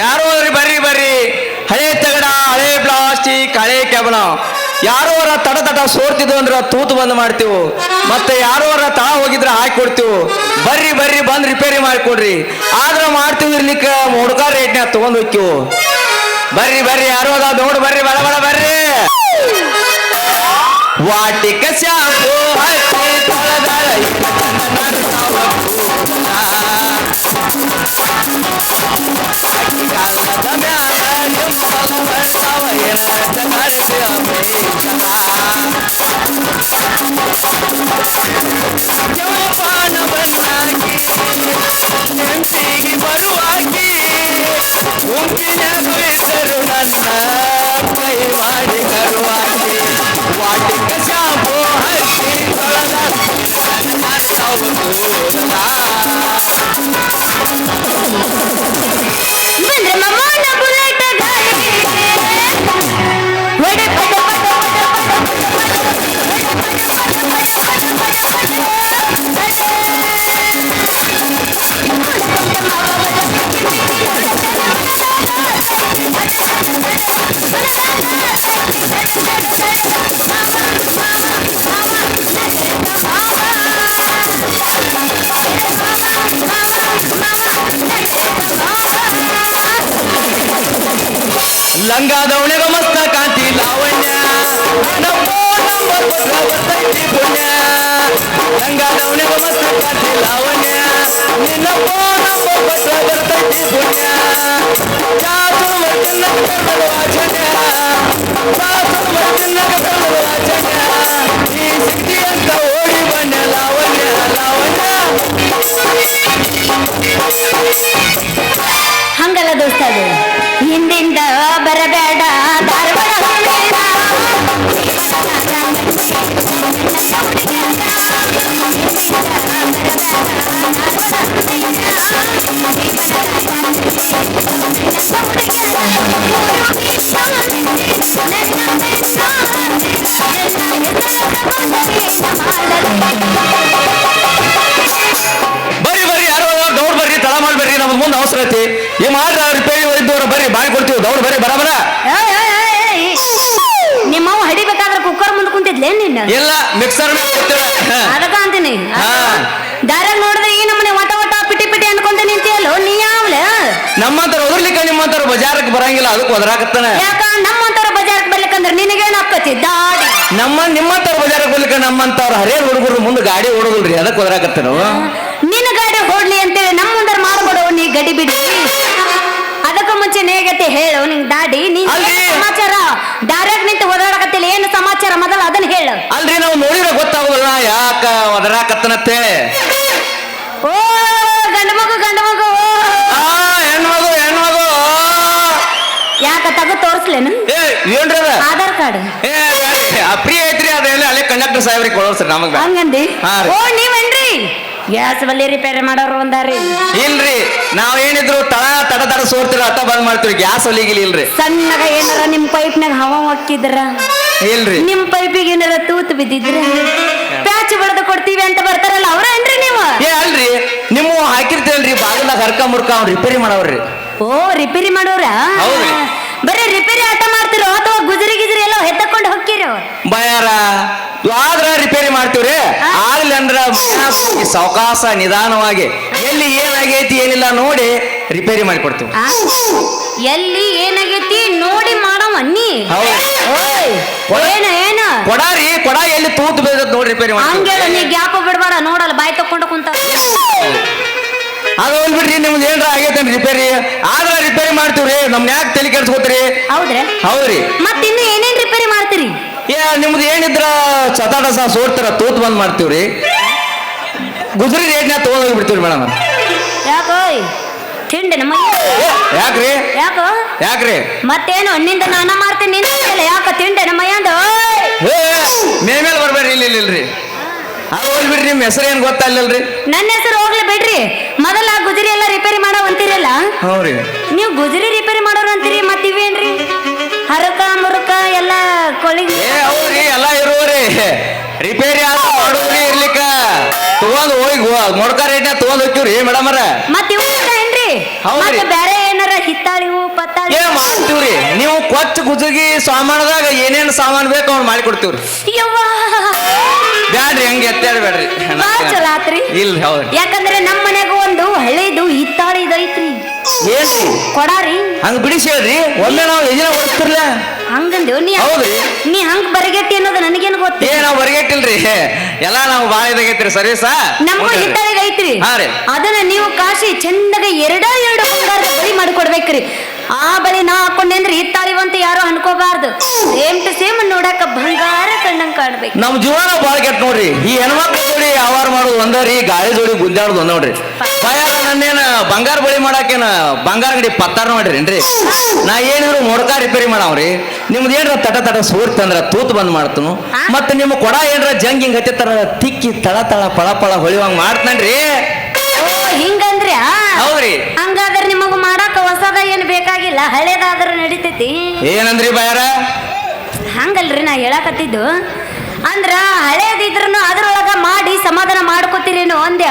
ಯಾರೋ ಅದ್ರಿ ಬರ್ರಿ ಬರ್ರಿ. ಹಳೆ ತಗಡ, ಹಳೆ ಪ್ಲಾಸ್ಟಿಕ್ ಹಳೆ ಕೆಬಣ ಯಾರೋ ಅವರ ತಡ ತಡ ಸೋರ್ತಿದ್ವು ಅಂದ್ರೆ ತೂತು ಬಂದ್ ಮಾಡ್ತೀವಿ. ಮತ್ತೆ ಯಾರೋ ಅವರ ತಳ ಹೋಗಿದ್ರೆ ಹಾಕಿ ಕೊಡ್ತೀವಿ. ಬರ್ರಿ ಬರ್ರಿ, ಬಂದ್ ರಿಪೇರಿ ಮಾಡಿಕೊಡ್ರಿ. ಆದ್ರೆ ಮಾಡ್ತೀವಿ ಇರ್ಲಿಕ್ಕೆ ಹುಡುಗ ರೇಟ್ನ್ಯಾಗ ತಗೊಂಡ್ ಹೋಗ್ತೀವಿ. ಬರ್ರಿ ಬರ್ರಿ, ಯಾರೋ ಅದ ನೋಡ್, ಬರ್ರಿ, ಬಡ ಬಡ, ಬರ್ರಿ. ವಾಟಿಕ ಶಾಂಪು ಹಚ್ಚಿ ತೊಳೆದಾಳ. கந்தத மேலையும் பகுவத்தவ என்னத்த கருத்து அமைச்சனா गंगा दवणे मस्त कांती लावण्या. गंगा दवणे मस्त कांती लावण्या. निनपो नंबर पत्रावरती पुण्या. जातो वर्तन कर्म वाचण्या. जातो वर्तन कर्म वाचण्या. ही शक्ती लावण्या लावण्या. ಕುಂತಿದ್ಲೇ ನಿನ್ನ ಇಲ್ಲ ಮಿಕ್ಸರ್ ಅದಕ್ಕ ಅಂತೀನಿ. ಹಾ. ದಾರಾಗ ನೋಡಿದ್ರೆ ಈ ನಮ್ಮನೆ ವಟ ವಟ ಪಿಟಿ ಪಿಟಿ ಅನ್ಕೊಂತ ನಿಂತಿಯಲ್ಲೋ ನೀ ಯಾವ್ಲೆ? ನಮ್ಮಂತರ ಒದರ್ಲಿಕ್ಕ ನಿಮ್ಮಂತರ ಬಜಾರಕ್ಕೆ ಬರಂಗಿಲ್ಲ ಅದಕ್ಕೆ ಒದರಾಕತ್ತಾನ. ಯಾಕ? ನಮ್ಮಂತರ ಬಜಾರ್ಕ್ ಬರ್ಲಿಕ್ಕಂದ್ರ ನಿನಗೇನ್ ಅಕ್ಕತಿ ದಾಡಿ. ನಮ್ಮ ನಿಮ್ಮಂತರ ಬಜಾರಕ್ಕೆ ಬರ್ಲಿಕ್ಕ ನಮ್ಮಂತವ್ರ ಹರೇ ಹುಡುಗರು ಮುಂದೆ ಗಾಡಿ ಓಡೋದಿಲ್ರಿ ಅದಕ್ಕೆ ಒದರಾಕತ್ತಾನ ನಿನ್ನ ಗಾಡಿ ಹೊಡ್ಲಿ ಅಂತೇಳಿ ನಮ್ಮ ಮುಂದರ್ ಮಾಡ್ಕೊಡು ನೀ ಗಡಿ ಬಿಡಿ. ಅದಕ್ಕ ಮುಂಚೆ ನೇಗತಿ ಹೇಳು ನಿಂಗ್ ದಾಡಿ. ನೀ. ಸಮಾಚಾರ? ಡೈರೆಕ್ಟ್ ನಿಂತು ಓಡಾಡಕತ್ತಿಲ್ಲ ಏನು ಸಮಾಚಾರ ಮೊದಲು ಅದನ್ನ ಹೇಳು ಅಲ್ರಿ ನಾವು ನೋಡಿದ್ರೆ ಗೊತ್ತಾಗೋದಿಲ್ಲ ಯಾಕ ಒದರಾಕತ್ತನತ್ತೆ ಓ ಗಂಡ ಮಗು ಗಂಡ ಮಗು ಹೆಣ್ಮಗು ಹೆಣ್ಮಗು ಯಾಕ ತಗೋ ತೋರ್ಸ್ಲೇನು? ಏ ಏನ್ರಿ ಅದ? ಆಧಾರ್ ಕಾರ್ಡ್. ಏ ಫ್ರೀ ಐತ್ರಿ ಅದೆಲ್ಲ ಅಲ್ಲೇ ಕಂಡಕ್ಟರ್ ಸಾಹೇಬ್ರಿಗೆ ಕೊಡೋರು ನಮಗೆ ಹಂಗಂದಿ. ಓ ನೀವೇನ್ರಿ? ಗ್ಯಾಸ್ ಬಲ್ಲಿ ರಿಪೇರಿ ಮಾಡೋರು ಒಂದಾರಿ. ಇಲ್ರಿ. ನಾವ್ ಏನಿದ್ರು ತಳ ತಡ ತಡ ಸೋರ್ತಿರ ಅಟ್ಟ ಬಂದ್ ಮಾಡ್ತೀವಿ ಗ್ಯಾಸ್ ಒಲಿಗಿಲಿ ಇಲ್ರಿ. ಸಣ್ಣಗ ಏನಾರ ನಿಮ್ ಪೈಪ್ನಾಗ ಹವಾ ಹಾಕಿದ್ರ ಇಲ್ರಿ. ನಿಮ್ ಪೈಪಿಗೆ ಏನಾರ ತೂತು ಬಿದ್ದಿದ್ರ? ಬಡ್ದು ಕೊಡ್ತೀವಿ ಅಂತ ಬರ್ತಾರಲ್ಲ ಅವ್ರೇನ್ರಿ ನೀವು? ಏ ಅಲ್ರಿ. ನಿಮ್ಮ ಹಾಕಿರ್ತೇವಲ್ರಿ ಬಾಗಿಲಾಗ ಹರ್ಕ ಮುರ್ಕ ಅವ್ನು ರಿಪೇರಿ ಮಾಡವ್ರಿ. ಓ ರಿಪೇರಿ ಮಾಡೋರ ಹೌದ್ರಿ. ಬರೀ ರಿಪೇರಿ ಆಟ ಮಾಡ್ತಿರೋ ಅಥವಾ ಗುಜರಿ ಗಿಜರಿ ಎಲ್ಲ ಹೆತ್ತಕೊಂಡು ಹೋಗ್ತಿರೋ? ಬಯಾರ ಆದ್ರ ರಿಪೇರಿ ಮಾಡ್ತೀವ್ರಿ. ಆಗ್ಲಿ ಅಂದ್ರ ಸಾವಕಾಶ ನಿಧಾನವಾಗಿ ಎಲ್ಲಿ ಏನಾಗೈತಿ ಏನಿಲ್ಲ ನೋಡಿ ರಿಪೇರಿ ಮಾಡಿಕೊಡ್ತೀವಿ. ಆ? ಎಲ್ಲಿ ಏನಾಗೈತಿ ನೋಡಿ ಮಾಡೋ ನೀ. ಹೌದು. ಓಯ್. ಏನ ಏನ? ಕೊಡಾರಿ ಕೊಡ ಎಲ್ಲಿ ತೂತು ಬೇಕಂತ ನೋಡ್ರಿ ಹಂಗೇಳ ಮಾಡ್ತೀವಿ ನೀ ಗ್ಯಾಪ್ ಬಿಡಬೇಡ ನೋಡಲ್ಲ ಬಾಯ್ ತಕೊಂಡು ಕುಂತ. ಅದು ಹೋಗ್ಬಿಡ್ರಿ ನಿಮ್ದು ಏನ್ರ ಆಗೈತೆ ರಿಪೇರಿ ಆದ್ರೆ ರಿಪೇರಿ ಮಾಡ್ತೀವ್ರಿ ನಮ್ನ ಯಾಕೆ ತಲೆ ಕೆಡ್ಸ್ಕೊತೀರಿ? ಹೌದ್ರಿ. ಹೌದ್ರಿ. ಮತ್ತಿನ್ನು ಏನೇನ್ ರಿಪೇರಿ ಮಾಡ್ತೀರಿ? ಏ ನಿಮ್ದು ಏನಿದ್ರ ಚತಾಟ ಸಹ ಸೋಡ್ತಾರ ತೂತ್ ಬಂದ್ ಮಾಡ್ತೀವ್ರಿ? ಗುಜರಿ ರೇಟ್ನ್ಯಾಗ ತಗೊಂಡ್ ಹೋಗ್ಬಿಡ್ತೀವ್ರಿ ಮೇಡಮ್. ಯಾಕೋ ತಿಂಡಿ ನಮ್ಮ ಯಾಕ್ರಿ? ಯಾಕೋ? ಯಾಕ್ರಿ? ಮತ್ತೇನು ನಿಂದ ನಾನ ಮಾಡ್ತೀನಿ ನಿಂದ ಯಾಕ ತಿಂಡೆ ನಮ್ಮ ಅಂದ ಮೇ ಮೇಲೆ ಬರ್ಬೇಡ್ರಿ ಇಲ್ಲ ಇಲ್ಲ ಇಲ್ರಿ. ಅದು ಹೋಗ್ಬಿಡ್ರಿ ನಿಮ್ ಹೆಸರು ಏನ್ ಗೊತ್ತಾಗ್ಲಿಲ್ರಿ ನನ್ನ ಹೆಸರು ಹೋಗ್ಲಿ ಬಿಡ್ರಿ. ಮೊದಲ ಗುಜರಿ ಎಲ್ಲ ರಿಪೇರಿ ಮಾಡೋ ಅಂತೀರಲ್ಲ? ಹೌರಿ ನೀವು ಗುಜರಿ ರಿಪೇರಿ ಮಾಡೋರು ಅಂತೀರಿ ಮತ್ತೆ ಇವೇನ್ರಿ? ಹರಕ ಮುರುಕ ಎಲ್ಲ ಕೊಳಿಗೆ ಏ ಎಲ್ಲ ಇರೋರಿ ರಿಪೇರಿ ಮಾಡೋದ್ರಿ ಇರ್ಲಿಕ್ಕ? ತಗೊಂಡ್ ಹೋಗಿ ಮೊಡ್ಕ ರೇಟ್ನ್ಯಾಗ ತಗೊಂಡ್ ಹೋಗ್ತೀವ್ರಿ ಮೇಡಮ್ ಅರ ಮತ್ ಇವು ಏನ್ರಿ? ಹೌದ್ರಿ. ಮತ್ತೆ ಬೇರೆ ಏನಾರ ಹಿತ್ತಾಳಿ ಹೂ ಪತ್ತಾಳಿ ಮಾಡ್ತೀವ್ರಿ. ನೀವು ಕೊಚ್ಚ ಗುಜುಗಿ ಸಾಮಾನದಾಗ ಏನೇನ್ ಸಾಮಾನ್ ಬೇಕು ಅವ್ನು ಮಾಡಿ ಕೊಡ್ತೀವ್ರಿ ಯವ್ವಾ. ಬ್ಯಾಡ್ರಿ ಹಂಗೆ ಎತ್ತಾಡ್ಬೇಡ್ರಿ ಬಾಳ ಚಲೋ ಆತ್ರಿ. ಇಲ್ಲ ಹೌದ್ರಿ. ಯಾಕಂದ್ರೆ ನಮ್ಮ ಮನ್ಯಾಗ ಒಂದು ಹಳೇದು ಹಿತ್ತಾಳಿ ಐತ್ರಿ ಏನ್ರಿ ಕೊಡಾರಿ. ಹಂಗ ಬಿಡಿಸಿ ಹೇಳ್ರಿ. ಒಮ್ಮೆ ನಾವು ಎದಿನ ಓಡಿಸ್ತಿರ್ಲ ಹಂಗಂದೇವ್ ನೀ ಹೌದ್ರಿ. ನೀ ಹಂಗ್ ಬರಗೆಟ್ಟಿ ಅನ್ನೋದು ನನಗೇನು ಗೊತ್ತ? ಏ ನಾವು ಹೊರಗೆಟ್ಟಿಲ್ರಿ ಎಲ್ಲಾ ನಾವು ಬಾಳ ಇದಾಗೈತ್ರಿ ಸರ್ವಿಸ ನಮಗೂ ಹಿತ್ತಾಳಿಗೆ ಐತ್ರಿ. ಹಾ ರೀ. ಅದನ್ನ ನೀವು ಕಾಶಿ ಚಂದಗ ಎರಡ ಎರಡು ಬಂಗಾರದ ಬಳಿ ಮಾಡಿಕೊಡ್ಬೇಕ್ರಿ. ಆ ಬಳಿ ನಾ ಹಾಕೊಂಡೇನ್ರಿ ಅಂದ್ರೆ ಹಿತ್ತಾಳಿವಂತ ಯಾರು ಅನ್ಕೋಬಾರ್ದು. ಸೇಮ್ ಟು ಸೇಮ್ ನೋಡಾಕ ಬಂಗಾರ ಕಣ್ಣಂಗ್ ಕಾಣ್ಬೇಕು. ನಮ್ ಜೀವನ ಬಾಳ ಕೆಟ್ಟ ನೋಡ್ರಿ. ಈ ಹೆಣ್ಮಕ್ಳ ಜೋಡಿ ವ್ಯವಹಾರ ಮಾಡೋದು ಒಂದರಿ ಗಾಳಿ ಜೋಡಿ ಗುದ್ದಾಡೋದು ಒಂದ್ ನೋಡ್ರಿ ನನ್ನೇನ ಬಂಗಾರ ಬಳಿ ಮಾಡಾಕೇನ ಬಂಗಾರ ಅಂಗಡಿ ಪತ್ತಾರ ಏನ್ರಿ ನಾ ಏನಿದ್ರು ಮೊಡ್ಕ ರಿಪೇರಿ ಮಾಡಾವ್ರಿ? ನಿಮ್ದು ಏನ್ರ ತಟ ತಟ ಸೂರ್ತ ಅಂದ್ರ ತೂತ್ ಬಂದ್ ಮಾಡ್ತನು. ಮತ್ತ ನಿಮ್ಮ ಕೊಡ ಏನ್ರ ಜಂಗ್ ಹಿಂಗ್ ಹತ್ತಿತ್ತಾರ ತಿಕ್ಕಿ ತಳ ತಳ ಪಳ ಪಳ ಹೊಳಿವಂಗ್ ಮಾಡ್ತಾನ್ರಿ. ಓ ಹಿಂಗಂದ್ರೆ? ಹೌದ್ರಿ. ಹಂಗಾದ್ರೆ ನಿಮಗ ಮಾಡಾಕ ಹೊಸದ ಏನ್ ಬೇಕಾಗಿಲ್ಲ ಹಳೇದಾದ್ರ ನಡಿತೈತಿ. ಏನಂದ್ರಿ ಬಯಾರ ಹಂಗಲ್ರಿ ನಾ ಹೇಳಕತ್ತಿದ್ದು. ಅಂದ್ರ ಹಳೇದಿದ್ರು ಒಂದೇ.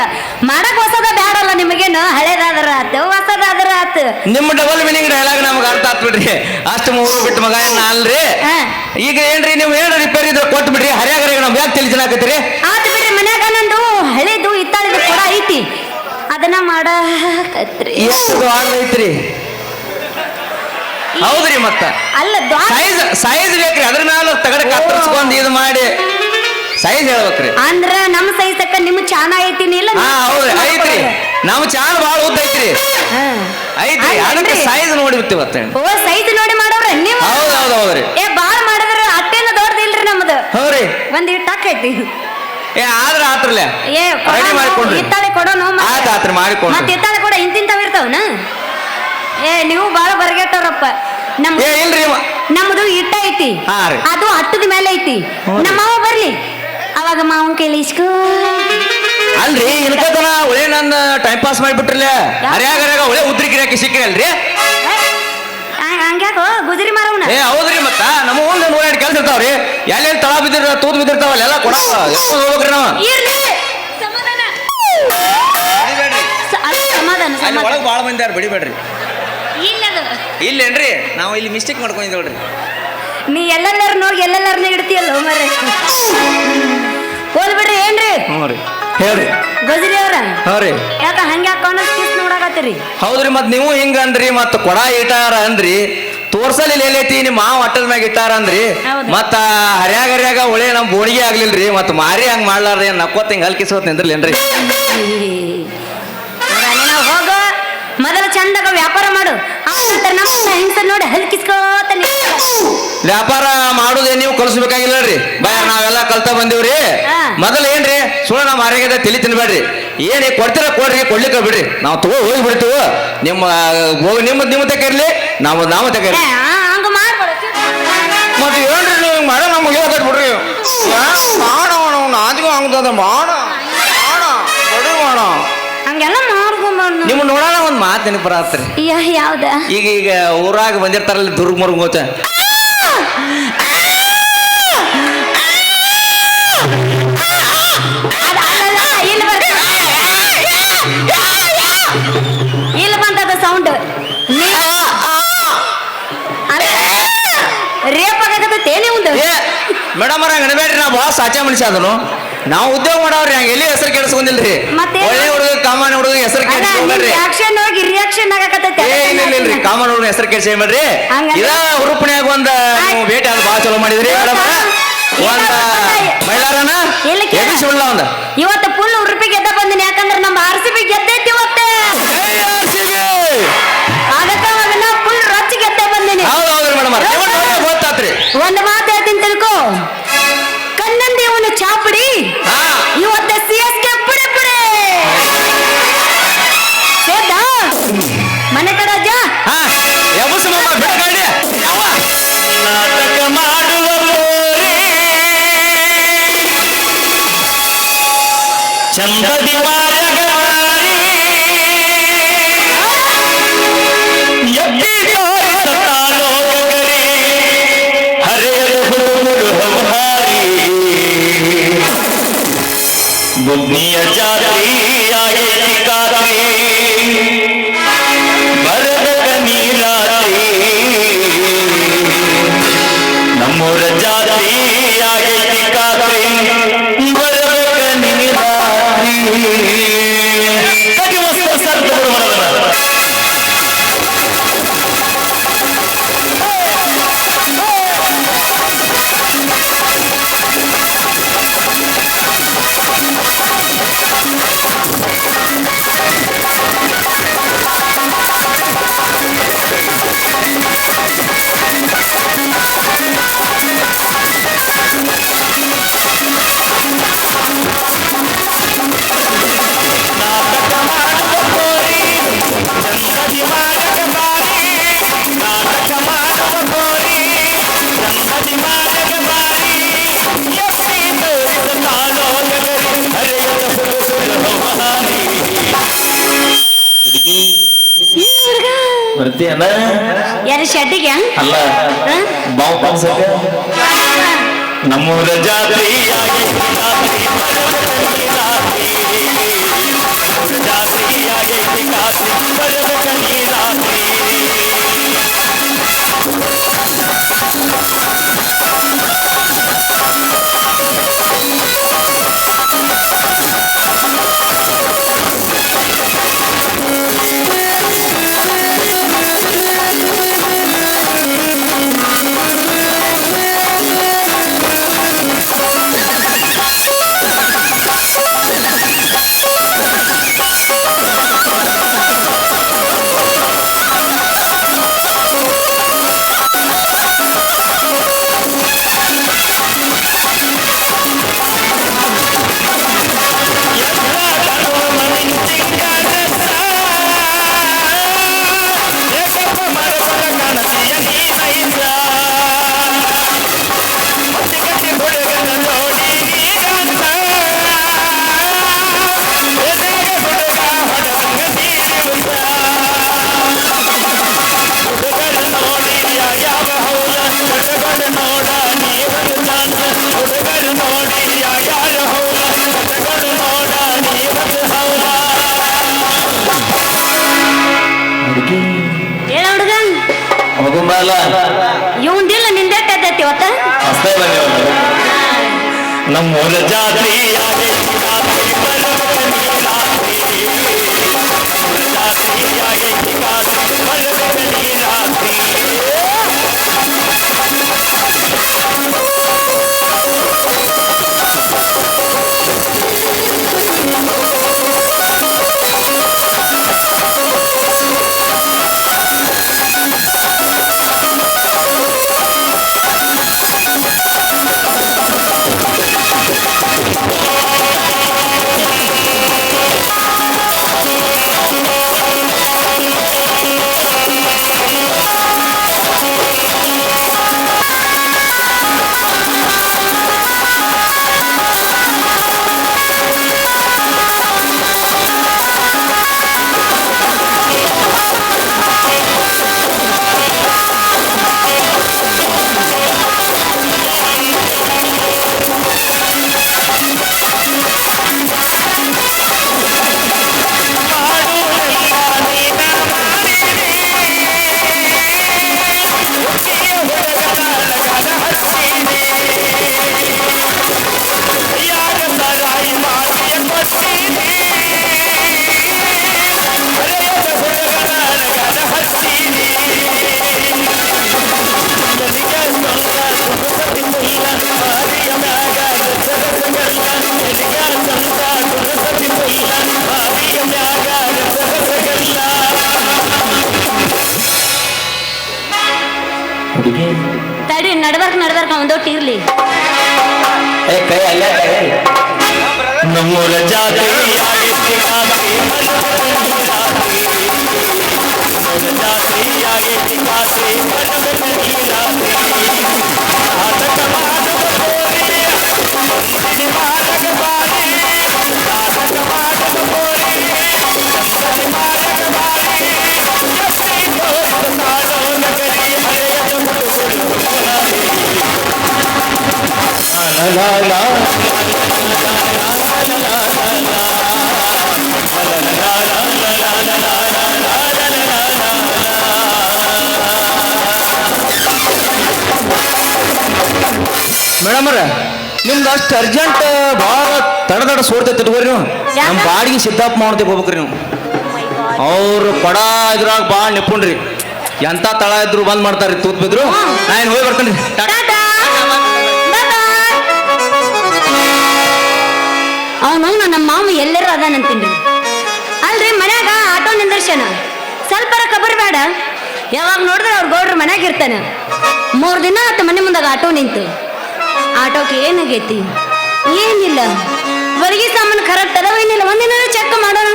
ಮಾಡಕ್ ಹೊಸದ ಬ್ಯಾಡಲ್ಲ ನಿಮಗೇನು? ಹಳೇದಾದ್ರ ಆತು ಹೊಸದಾದ್ರ ಆತು. ನಿಮ್ಮ ಡಬಲ್ ಮೀನಿಂಗ್ ಡೈಲಾಗ್ ನಮ್ಗೆ ಅರ್ಥ ಆತ್ ಬಿಡ್ರಿ. ಅಷ್ಟು ಮೂರು ಬಿಟ್ಟು ಮಗ ಅಲ್ರಿ ಹಾ. ಈಗ ಏನ್ರಿ ನೀವು ಏನು ರಿಪೇರಿ ಇದ್ರೆ ಕೊಟ್ಟು ಬಿಡ್ರಿ. ಹರಿಯಾಗ ನಮ್ಗೆ ಯಾಕೆ ತಲೆ ಜನಾಕತ್ತೀರಿ ಆತು ಬಿಡ್ರಿ ಮನ್ಯಾಗ ನಂದು ಹಳೇದು ಇತ್ತಾಳಿದ ಕೂಡ ಐತಿ. ಅದನ್ನ ಮಾಡಕತ್ರಿ ಎಷ್ಟು ದ್ವಾರ ಐತ್ರಿ? ಹೌದ್ರಿ ಮತ್ತ. ಅಲ್ಲ ದ್ವಾರ ಸೈಜ್ ಸೈಜ್ ಬೇಕ್ರಿ. ಅದ್ರ ಮೇಲೆ ತಗಡ ಕತ್ತರಿಸ್ಕೊಂಡು ಇದು ಮಾಡಿ. ಸೈಜ್ ಹೇಳ್ಬೇಕ್ರಿ. ಅಂದ್ರ ನಮ್ ಸೈಸಕ್ಕ ನಿಮ್ ಚಾನ ಐತಿ ಇಲ್ಲ ಹಾ ಹೌದ್ರಿ. ಐತ್ರಿ. ನಾವು ಚಾನ್ ಭಾಳ ಉದ್ದ ಐತ್ರಿ. ಐತ್ರಿ. ಅದಕ್ಕೆ? ಸೈಜ್ ನೋಡಿ ಬಿಟ್ಟಿವತ್ತೆ ಓ ಸೈಜ್ ನೋಡಿ ಮಾಡೋರ ನೀವು? ಹೌದು ಹೌದು ಹೌದ್ರಿ ಏ ಬಾಳ್ ಮಾಡಿದ್ರ ಅಟ್ಟೇನ ದೊಡ್ಡದಿಲ್ರಿ ನಮ್ದು. ಹೌದ್ರಿ. ಒಂದ್ ಟಕ್ ಐತಿ ಏ ಆದ್ರ ಆತ್ರಲ್ಲ ಏ ರೆಡಿ ಮಾಡ್ಕೊಂಡ್ರಿ. ಇತ್ತಾಳೆ ಕೊಡೋನು ಆಯ್ತು ಆತ್ರ ಮಾಡ್ಕೊಂಡ್ರಿ. ಮತ್ತೆ ಇತ್ತಾಳೆ ಕೂಡ ಇಂತಿಂತವ್ ಇರ್ತಾವನ? ಏ ನೀವು ಬಾಳ ಬರಗೆಟ್ಟವ್ರಪ್ಪ. ನಮ್ ಏ ಇಲ್ರಿ ನಮ್ದು ಇಟ್ಟ ಐತಿ. ಅದು ಹತ್ತದ ಮೇಲೆ ಐತಿ. ನಮ್ಮ ಮಾವ ಬರ್ಲಿ. ಅವಾಗ ಮಾವನ್ ಕೈಲಿ ಇಸ್ಕೋ ಅಲ್ರಿ ಇನ್ಕತನ ಒಳ್ಳೆ ನನ್ನ ಟೈಮ್ ಪಾಸ್ ಮಾಡಿಬಿಟ್ರಲ್ಲ. ಹರಿಯಾಗ ಹರಿಯಾಗ ಒಳ್ಳೆ ಉದ್ರಿ ಗಿರಾಕಿ ಸಿಕ್ಕ್ರಿ ಅಲ್ರಿ ಹಂಗ್ಯಾಕೋ ಗುಜರಿ ಮಾರವನ? ಏ ಹೌದ್ರಿ ಮತ್ತ ನಮ್ಮ ಒಂದು ನೂರೆರಡು ಕೆಲಸ ಇರ್ತಾವ್ರಿ. ಎಲ್ಲೆಲ್ಲಿ ತಳ ಬಿದ್ದಿರ ತೂತ್ ಬಿದ್ದಿರ್ತಾವಲ್ಲ ಎಲ್ಲ ಕೊಡ ಎತ್ಕೊಂಡ್ ಹೋಗ್ಬೇಕ್ರಿ ನಾವು. ಇರ್ಲಿ! ಸಮಾಧಾನ! ಸ- ಅಲ್ಲ, ಸಮಾಧಾನ ಅಲ್ಲಿ ಸಮಾಧಾನ. ಒಳಗೆ ಭಾಳ ಮಂದಿ ಯಾರು ಬಡಿಬೇಡ್ರಿ ಇಲ್ಲದು ಇಲ್ಲೇನ್ರಿ ನಾವು ಇಲ್ಲಿ ಮಿಸ್ಟೇಕ್ ಮಾಡ್ಕೊಂಡಿದ್ದೇವ್ರಿ ನೀ ಎಲ್ಲೆಲ್ಲರ ನೋಡಿ ಎಲ್ಲೆಲ್ಲರನ್ನ ಇಡ್ತೀಯಲ್ಲ ಮರೆ ಹೋಲ್ ಬಿಡ್ರಿ ಏನ್ರಿ? ಹ್ಞೂ ರೀ. ಹೇಳ್ರಿ. ಗಜರಿ ಅವ್ರ? ರೀ. ಯಾಕ ಹಂಗ ಹಾಕೊಂಡ್ ಕಿಸ್ ನೋಡಾಕತ್ತೀರಿ? ಹೌದ್ರಿ ಮತ್ ನೀವು ಹಿಂಗ ಅಂದ್ರಿ ಮತ್ ಕೊಡ ಇಟ್ಟಾರ ಅಂದ್ರಿ ತೋರ್ಸಲಿ ಎಲ್ಲೈತಿ ನಿಮ್ಮ ಮಾವ ಅಟ್ಟದ ಮ್ಯಾಗ ಇಟ್ಟಾರ ಅಂದ್ರಿ ಹೌದು. ಮತ್ತ ಹರ್ಯಾಗ ಹರ್ಯಾಗ ಒಳ್ಳೆ ನಮ್ ಬೋಣಿಗೆ ಆಗ್ಲಿಲ್ರಿ ಮತ್ ಮಾರಿ ಹಂಗ ಮಾಡ್ಲಾರ್ರಿ ನಕ್ಕೋತ್ ಹಿಂಗ ಹಲ್ಕಿಸೋತ್ ನಿಂದ್ರಲ್ಲೇನ್ರಿ ಹೋಗೋ ಮೊದಲು ಚಂದಾಗ ವ್ಯಾಪಾರ ಮಾಡು ಆ ನಂತರ ನಮ್ಮ ಹೆಂಗಸ ನೋಡಿ ಹಲ್ಕಿಸ್ಕೋತ. ವ್ಯಾಪಾರ ಮಾಡುದೇ ನೀವು ಕಲಿಸ್ಬೇಕಾಗಿಲ್ಲರಿ ಬಾಯ ನಾವೆಲ್ಲ ಕಲ್ತಾ ಬಂದಿವ್ರಿ. ಮೊದಲ ಏನ್ರಿ ಸುಳ್ಳ ನಮ್ಮ ಆರೋಗ್ಯದ ತಿಳಿ ತಿನ್ಬೇಡ್ರಿ. ಏನೇ ಕೊಡ್ತೀರ ಕೊಡ್ರಿ ಕೊಡ್ಲಿಕ್ಕೆ ಬಿಡ್ರಿ. ನಾವು ತಗೋ ಹೋಗಿ ಬಿಡ್ತೀವಿ. ನಿಮ್ಮ ಹೋಗಿ ನಿಮ್ಮ ನಿಮ್ಮ ತಕ್ಕ ಇರ್ಲಿ ನಾವು ನಾವು ಮಾಡ್ಬೇಡ ಮತ್ತೆ ಹೇಳ್ರಿ ನೀವು ಮಾಡೋ ನಮ್ಗೆ ಹೇಳ್ಕೊಟ್ ಬಿಡ್ರಿ ಮಾಡೋಣ ನಾದಿಗೂ ಹಂಗದ ಮಾಡ ಮಾಡ ಬಡಿ ಮಾಡ ಹಂಗೆಲ್ಲ ನಿಮ್ಮ ನೋಡೋಣ ಒಂದ್ ಮಾತು ನೆನಪು ಬರತ್ರಿ ಯಾವ್ದ? ಈಗ ಈಗ ಊರಾಗ ಬಂದಿರ್ತಾರಲ್ಲ ದುರ್ಗ ಮುರ್ಗ ಹೋತ. ಅದ ಅಲ್ಲಲ್ಲ, ಇಲ್ಲಿ ಇಲ್ಲಿ ಸೌಂಡ್ ರೇಪ್ ಆಗತೈತೆ ಏ ಮೇಡಮ್ ಅವ್ರ ಗಣಬೇಡ್ರಿ ನಾವು ಭಾಳ ಸಾಚಾ ಮನುಷ್ಯ ಅದನು. ನಾವು ಉದ್ಯೋಗ ಮಾಡವ್ರಿ ಹಂಗ? ಎಲ್ಲಿ ಹೆಸರು ಕೇಳಿಸ್ಕೊಂಡಿಲ್ರಿ ಮತ್ತೆ? ಒಳ್ಳೆ ಹುಡುಗ ಕಾಮನ್ ಹುಡುಗ ಹೆಸರು ಕೆಡಿಸ್ಕೊಂಡ್ರಿ ರಿಯಾಕ್ಷನ್ ಹೋಗಿ ರಿಯಾಕ್ಷನ್ ಆಗಕತ್ತೈತೆ ಏ ಇಲ್ಲ ಇಲ್ಲ ಇಲ್ರಿ ಕಾಮನ್ ಹುಡುಗ ಹೆಸರು ಕೆಡಿಸ್ಕೊಂಡ್ರಿ ಹಂಗಂದ್ರೆ? ಇದ ಹುರುಪನ್ಯಾಗ ಒಂದ ನೀವು ಭೇಟಿ ಅದು ಭಾಳ ಚಲೋ ಮಾಡಿದ್ರಿ ಮೇಡಮ್. ಒಂದ ಮೈಲಾರನ? ಎಲ್ಲಿ ಕೇಳ? ಎಬ್ಬಿಸ್ಬಿಡ್ಲ ಒಂದ? ಇವತ್ತು ಫುಲ್ ಉಡುಪಿ ಗೆದ್ದ ಯಾರು ಶೆಟ್ಟಿಗೆ? ಅಲ್ಲ? ಬಾವು ನಮ್ಮೂರ ಜಾತಿಯಾಗಿ ಏನ ಮೇಲ ಇವಂದಿಲ್ಲ ನಿಂದೆಟ್ಟ ಕದ್ದೈತಿ ಇವತ್ತ? ಬಂದಿವಲ್ಲ ಹುಡುಗಿ ತಡಿ ನಡ್ಬರ್ಕ್ ನಡ್ಬರ್ಕ್ ಒಂದೊಟ್ಟು ಇರ್ಲಿ ಏ ಕೈ ಅಲ್ಲೇ ಕೈ ನಮ್ಮೂರ ಜಾತ್ರೆ ಆಗೈತಿ ಲಾ ಲಾ ಮೇಡಮ್ ಅವ್ರ ನಿಮ್ದು ಅಷ್ಟು ಅರ್ಜೆಂಟ್ ಭಾಳ ತಡದಡ ಸೋರ್ತೈತಿ ಇಟ್ಕೋರಿ ನೀವು. ನಮ್ಮ ಬಾಡಿಗೆ ಸಿದ್ದಾಪ್ ಮಾಡ್ತೀವಿ ಹೋಗ್ಬೇಕ್ರಿ ನೀವು. ಅವ್ರು ಪಡ ಇದ್ರಾಗ ಭಾಳ ನಿಪುಣ್ರಿ ಎಂತ ತಳ ಇದ್ರು ಬಂದ್ ಮಾಡ್ತಾರ್ರಿ ತೂತ್ ಬಿದ್ರು. ನಾ ಏನು ಹೋಗಿ ಬರ್ತೇನೆ. ಅವನು ನಮ್ಮ ಮಾವ ಎಲ್ಲರೂ ಅದಾನಂತೀನಿ ಅಲ್ರಿ, ಮನ್ಯಾಗ ಆಟೋ ನಿಂದರ್ಶನ ಸ್ವಲ್ಪ ಕಬರ್ ಬೇಡ ಯಾವಾಗ ನೋಡಿದ್ರೆ ಅವ್ರ ಗೌಡ್ರ ಮನ್ಯಾಗ ಇರ್ತಾನೆ. ಮೂರು ದಿನ ಆತ ಮನೆ ಮುಂದಾಗ ಆಟೋ ನಿಂತು. ಆಟೋಕ್ಕೆ ಏನಾಗೈತಿ ಏನಿಲ್ಲ. ಹೊರಗೆ ಸಾಮಾನು ಕರೆಕ್ಟ್ ಅದಾವ ಏನಿಲ್ಲ. ಒಂದಿನ ಚೆಕ್ ಮಾಡೋಣ.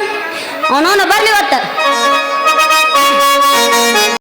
ಅವನವನ ಬರ್ಲಿ ಇವತ್ತ.